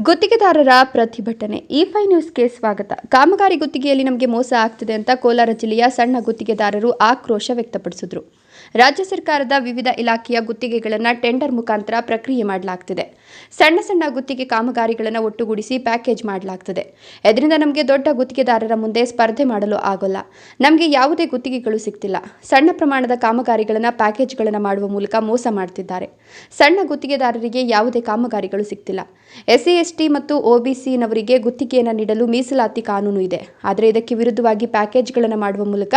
ಗುತ್ತಿಗೆದಾರರ ಪ್ರತಿಭಟನೆ. ಈ ಫೈ ನ್ಯೂಸ್ಗೆ ಸ್ವಾಗತ. ಕಾಮಗಾರಿ ಗುತ್ತಿಗೆಯಲ್ಲಿ ನಮಗೆ ಮೋಸ ಆಗ್ತಿದೆ ಅಂತ ಕೋಲಾರ ಜಿಲ್ಲೆಯ ಸಣ್ಣ ಗುತ್ತಿಗೆದಾರರು ಆಕ್ರೋಶ ವ್ಯಕ್ತಪಡಿಸಿದ್ರು. ರಾಜ್ಯ ಸರ್ಕಾರದ ವಿವಿಧ ಇಲಾಖೆಯ ಗುತ್ತಿಗೆಗಳನ್ನು ಟೆಂಡರ್ ಮುಖಾಂತರ ಪ್ರಕ್ರಿಯೆ ಮಾಡಲಾಗ್ತಿದೆ. ಸಣ್ಣ ಸಣ್ಣ ಗುತ್ತಿಗೆ ಕಾಮಗಾರಿಗಳನ್ನು ಒಟ್ಟುಗೂಡಿಸಿ ಪ್ಯಾಕೇಜ್ ಮಾಡಲಾಗ್ತದೆ. ಇದರಿಂದ ನಮಗೆ ದೊಡ್ಡ ಗುತ್ತಿಗೆದಾರರ ಮುಂದೆ ಸ್ಪರ್ಧೆ ಮಾಡಲು ಆಗೋಲ್ಲ. ನಮಗೆ ಯಾವುದೇ ಗುತ್ತಿಗೆಗಳು ಸಿಗ್ತಿಲ್ಲ. ಸಣ್ಣ ಪ್ರಮಾಣದ ಕಾಮಗಾರಿಗಳನ್ನು, ಪ್ಯಾಕೇಜ್ಗಳನ್ನು ಮಾಡುವ ಮೂಲಕ ಮೋಸ ಮಾಡ್ತಿದ್ದಾರೆ. ಸಣ್ಣ ಗುತ್ತಿಗೆದಾರರಿಗೆ ಯಾವುದೇ ಕಾಮಗಾರಿಗಳು ಸಿಗ್ತಿಲ್ಲ. ಎಸ್ಸಿ, ಎಸ್ಟಿ ಮತ್ತು ಒಬಿಸಿನವರಿಗೆ ಗುತ್ತಿಗೆಯನ್ನು ನೀಡಲು ಮೀಸಲಾತಿ ಕಾನೂನು ಇದೆ. ಆದರೆ ಇದಕ್ಕೆ ವಿರುದ್ಧವಾಗಿ ಪ್ಯಾಕೇಜ್ಗಳನ್ನು ಮಾಡುವ ಮೂಲಕ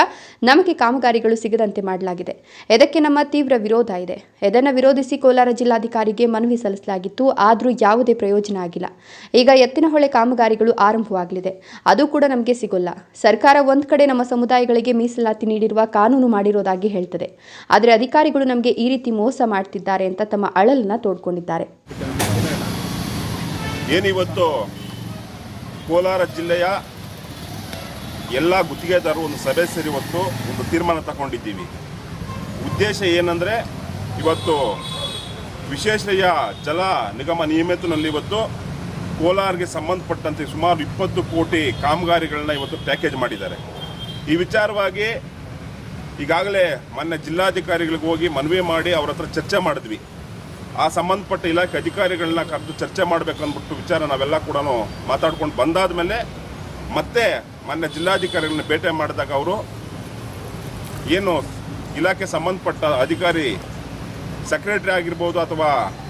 ನಮಗೆ ಕಾಮಗಾರಿಗಳು ಸಿಗದಂತೆ ಮಾಡಲಾಗಿದೆ. ಇದಕ್ಕೆ ನಮ್ಮ ತೀವ್ರ ವಿರೋಧ ಇದೆ. ಇದನ್ನು ವಿರೋಧಿಸಿ ಕೋಲಾರ ಜಿಲ್ಲಾಧಿಕಾರಿಗೆ ಮನವಿ ಸಲ್ಲಿಸಲಾಗಿತ್ತು. ಆದರೂ ಯಾವುದೇ ಪ್ರಯೋಜನ ಆಗಿಲ್ಲ. ಈಗ ಎತ್ತಿನಹೊಳೆ ಕಾಮಗಾರಿಗಳು ಆರಂಭವಾಗಲಿದೆ. ಅದು ಕೂಡ ನಮಗೆ ಸಿಗೋಲ್ಲ. ಸರ್ಕಾರ ಒಂದು ಕಡೆ ನಮ್ಮ ಸಮುದಾಯಗಳಿಗೆ ಮೀಸಲಾತಿ ನೀಡಿರುವ ಕಾನೂನು ಮಾಡಿರೋದಾಗಿ ಹೇಳ್ತದೆ. ಆದರೆ ಅಧಿಕಾರಿಗಳು ನಮಗೆ ಈ ರೀತಿ ಮೋಸ ಮಾಡ್ತಿದ್ದಾರೆ ಅಂತ ತಮ್ಮ ಅಳಲನ್ನ ತೋಡ್ಕೊಂಡಿದ್ದಾರೆ. ಏನಿವತ್ತು ಕೋಲಾರ ಜಿಲ್ಲೆಯ ಎಲ್ಲ ಗುತ್ತಿಗೆದಾರರು ಒಂದು ಸಭೆ ಸೇರಿ ಇವತ್ತು ಒಂದು ತೀರ್ಮಾನ ತಗೊಂಡಿದ್ದೀವಿ. ಉದ್ದೇಶ ಏನಂದರೆ ಇವತ್ತು ವಿಶೇಷಯ ಜಲ ನಿಗಮ ನಿಯಮಿತನಲ್ಲಿ ಇವತ್ತು ಕೋಲಾರ್ಗೆ ಸಂಬಂಧಪಟ್ಟಂತೆ ಸುಮಾರು ಇಪ್ಪತ್ತು ಕೋಟಿ ಕಾಮಗಾರಿಗಳನ್ನ ಇವತ್ತು ಪ್ಯಾಕೇಜ್ ಮಾಡಿದ್ದಾರೆ. ಈ ವಿಚಾರವಾಗಿ ಈಗಾಗಲೇ ಮೊನ್ನೆ ಜಿಲ್ಲಾಧಿಕಾರಿಗಳಿಗೆ ಹೋಗಿ ಮನವಿ ಮಾಡಿ ಅವ್ರ ಹತ್ರ ಚರ್ಚೆ ಮಾಡಿದ್ವಿ. ಆ ಸಂಬಂಧಪಟ್ಟ ಇಲಾಖೆ ಅಧಿಕಾರಿಗಳನ್ನ ಕರೆದು ಚರ್ಚೆ ಮಾಡಬೇಕು ಅಂದ್ಬಿಟ್ಟು ವಿಚಾರ ನಾವೆಲ್ಲ ಕೂಡ ಮಾತಾಡ್ಕೊಂಡು ಬಂದಾದ ಮೇಲೆ ಮತ್ತೆ ಮೊನ್ನೆ ಜಿಲ್ಲಾಧಿಕಾರಿಗಳನ್ನ ಭೇಟಿ ಮಾಡಿದಾಗ ಅವರು ಏನು ಇಲಾಖೆ ಸಂಬಂಧಪಟ್ಟ ಅಧಿಕಾರಿ ಸೆಕ್ರೆಟರಿ ಆಗಿರ್ಬೋದು ಅಥವಾ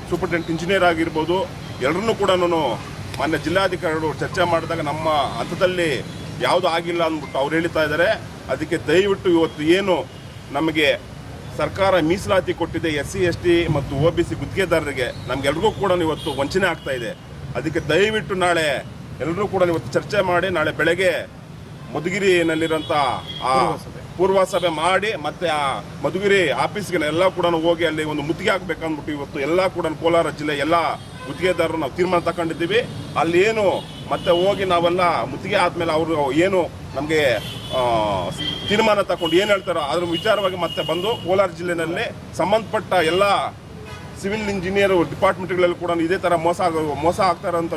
ಸೂಪರಿಂಟೆಂಡೆಂಟ್ ಇಂಜಿನಿಯರ್ ಆಗಿರ್ಬೋದು ಎಲ್ಲರನ್ನೂ ಕೂಡ ಮೊನ್ನೆ ಜಿಲ್ಲಾಧಿಕಾರಿಗಳು ಚರ್ಚೆ ಮಾಡಿದಾಗ ನಮ್ಮ ಹಂತದಲ್ಲಿ ಯಾವುದು ಆಗಿಲ್ಲ ಅಂದ್ಬಿಟ್ಟು ಅವ್ರು ಹೇಳ್ತಾ ಇದ್ದಾರೆ. ಅದಕ್ಕೆ ದಯವಿಟ್ಟು ಇವತ್ತು ಏನು ನಮಗೆ ಸರ್ಕಾರ ಮೀಸಲಾತಿ ಕೊಟ್ಟಿದೆ ಎಸ್ ಸಿ ಎಸ್ ಟಿ ಮತ್ತು ಒ ಬಿ ಸಿ ಗುತ್ತಿಗೆದಾರರಿಗೆ ನಮಗೆಲ್ರಿಗೂ ಕೂಡ ಇವತ್ತು ವಂಚನೆ ಆಗ್ತಾ ಇದೆ. ಅದಕ್ಕೆ ದಯವಿಟ್ಟು ನಾಳೆ ಎಲ್ಲರೂ ಕೂಡ ಇವತ್ತು ಚರ್ಚೆ ಮಾಡಿ, ನಾಳೆ ಬೆಳಗ್ಗೆ ಮಧುಗಿರಿನಲ್ಲಿರೋಂಥ ಆ ಪೂರ್ವ ಸಭೆ ಮಾಡಿ ಮತ್ತೆ ಆ ಮಧುಗಿರಿ ಆಫೀಸ್ಗೆ ಎಲ್ಲ ಕೂಡ ಹೋಗಿ ಅಲ್ಲಿ ಒಂದು ಮುತ್ತಿಗೆ ಹಾಕ್ಬೇಕಂದ್ಬಿಟ್ಟು ಇವತ್ತು ಎಲ್ಲ ಕೂಡ ಕೋಲಾರ ಜಿಲ್ಲೆ ಎಲ್ಲ ಗುತ್ತಿಗೆದಾರರು ನಾವು ತೀರ್ಮಾನ ತಗೊಂಡಿದ್ದೀವಿ ಅಲ್ಲಿ ಏನು ಮತ್ತೆ ಹೋಗಿ ನಾವೆಲ್ಲ ಮುತ್ತಿಗೆ ಆದ್ಮೇಲೆ ಅವರು ಏನು ನಮಗೆ ತೀರ್ಮಾನ ತಗೊಂಡು ಏನು ಹೇಳ್ತಾರೋ ಅದ್ರ ವಿಚಾರವಾಗಿ ಮತ್ತೆ ಬಂದು ಕೋಲಾರ ಜಿಲ್ಲೆನಲ್ಲಿ ಸಂಬಂಧಪಟ್ಟ ಎಲ್ಲ ಸಿವಿಲ್ ಇಂಜಿನಿಯರ್ ಡಿಪಾರ್ಟ್ಮೆಂಟ್ಗಳಲ್ಲಿ ಕೂಡ ಇದೇ ಥರ ಮೋಸ ಮೋಸ ಆಗ್ತಾರಂತ